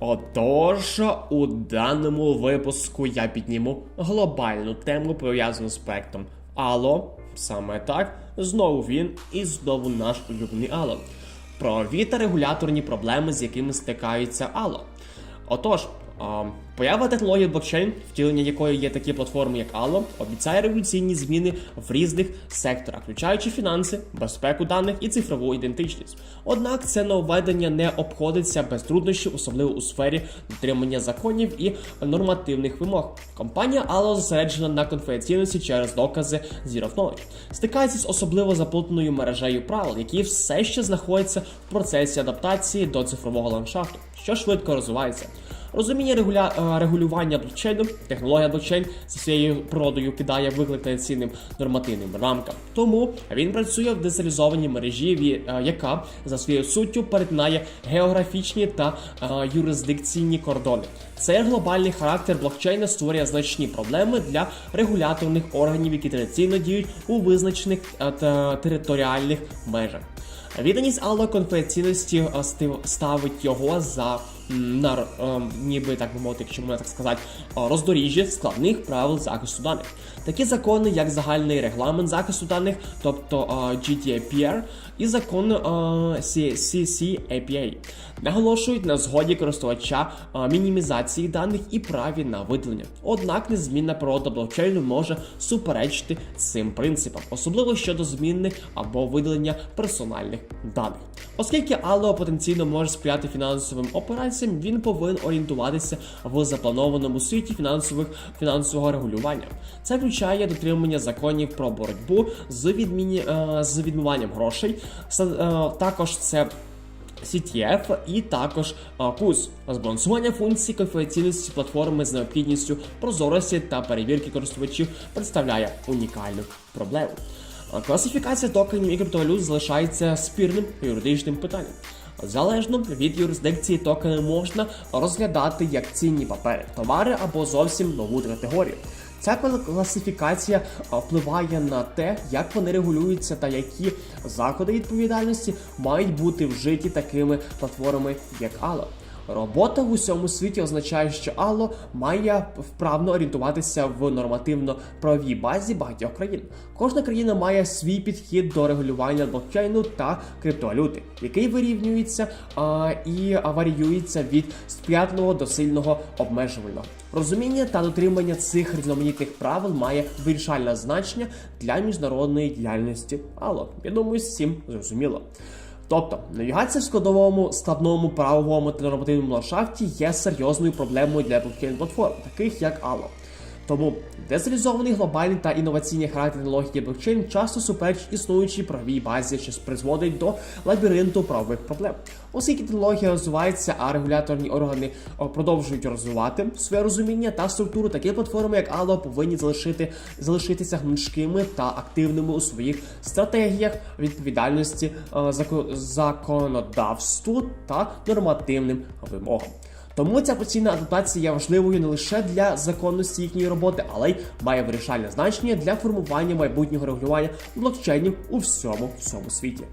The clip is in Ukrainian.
Отож, у даному випуску я підніму глобальну тему пов'язану з проектом Ало. Саме так, знову він і знову наш улюблений Ало. Про віта регуляторні проблеми, з якими стикаються Ало. Отож, поява технології блокчейн, втілення якої є такі платформи, як Allo, обіцяє революційні зміни в різних секторах, включаючи фінанси, безпеку даних і цифрову ідентичність. Однак це нововведення не обходиться без труднощів, особливо у сфері дотримання законів і нормативних вимог. Компанія Allo зосереджена на конфіденційності через докази Zero Knowledge. Стикається з особливо заплутаною мережею правил, які все ще знаходяться в процесі адаптації до цифрового ландшафту, що швидко розвивається. Розуміння регуля... е, регулювання блокчейну, технологія блокчейн зі своєю природою кидає виклик традиційним нормативним рамкам. Тому він працює в децентралізованій мережі, е, яка за своєю суттю перетинає географічні та е, юрисдикційні кордони. Цей глобальний характер блокчейна створює значні проблеми для регуляторних органів, які традиційно діють у визначених територіальних межах. Відданість Алло конфіденційності е, ставить його за на е, ніби так би мовити, якщо можна так сказати, е, роздоріжжя складних правил захисту даних. Такі закони, як загальний регламент захисту даних, тобто GDPR, і закон е, CCAPA, наголошують на згоді користувача мінімізації даних і праві на видалення. Однак незмінна природа блокчейну може суперечити цим принципам, особливо щодо змінних або видалення персональних даних. Оскільки Allo потенційно може сприяти фінансовим операціям, він повинен орієнтуватися в запланованому світі фінансових фінансового регулювання. Це включає дотримання законів про боротьбу з відміні е, з відмиванням грошей. Е, Також це CTF і також а, КУС збалансування функцій конфіденційності платформи з необхідністю прозорості та перевірки користувачів представляє унікальну проблему. Класифікація токенів і криптовалют залишається спірним юридичним питанням. Залежно від юрисдикції токени можна розглядати як цінні папери, товари або зовсім нову категорію. Ця класифікація впливає на те, як вони регулюються та які заходи відповідальності мають бути вжиті такими платформами, як Allo. Робота в усьому світі означає, що Allo має вправно орієнтуватися в нормативно-правовій базі багатьох країн. Кожна країна має свій підхід до регулювання блокчейну та криптовалюти, який вирівнюється а, і варіюється від сприятливого до сильного обмежувального. Розуміння та дотримання цих різноманітних правил має вирішальне значення для міжнародної діяльності Allo. Я думаю, всім зрозуміло. Тобто, навігація в складовому складному правовому та нормативному ландшафті є серйозною проблемою для блокчейн-платформ, таких як Allo. Тому децентралізований глобальний та інноваційний характер технології блокчейн часто суперечить існуючій правовій базі, що призводить до лабіринту правових проблем. Оскільки технологія розвивається, а регуляторні органи продовжують розвивати своє розуміння та структуру, такі платформи, як Allo, повинні залишити залишитися гнучкими та активними у своїх стратегіях відповідальності е, зако- законодавству та нормативним вимогам. Тому ця постійна адаптація є важливою не лише для законності їхньої роботи, але й має вирішальне значення для формування майбутнього регулювання блокчейнів у всьому всьому світі.